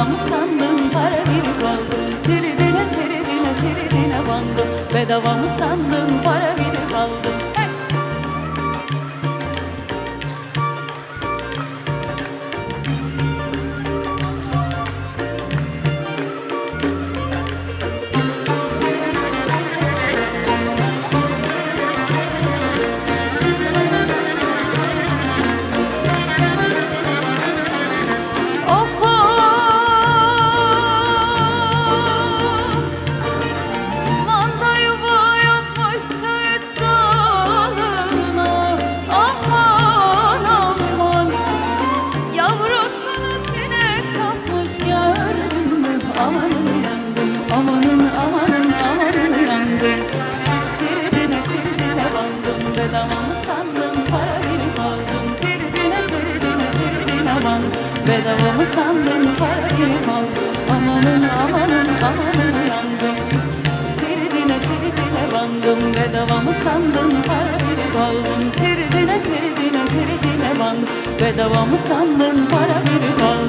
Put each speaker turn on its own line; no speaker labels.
Bedava mı sandın para verip aldım Tiridine tiridine tiridine bandım. Bedava mı sandın para verip aldım Amanın yandım amanın amanın amanın yandım Tiridine tiridine bandım bedava mı sandın para verip aldım Tiridine tiridine tiridine bandım bedava sandın para verip aldım Amanın amanın amanın yandım Tiridine tiridine bandım bedava sandın para verip aldım Tiridine tiridine tiridine bandım bedava sandın para verip aldım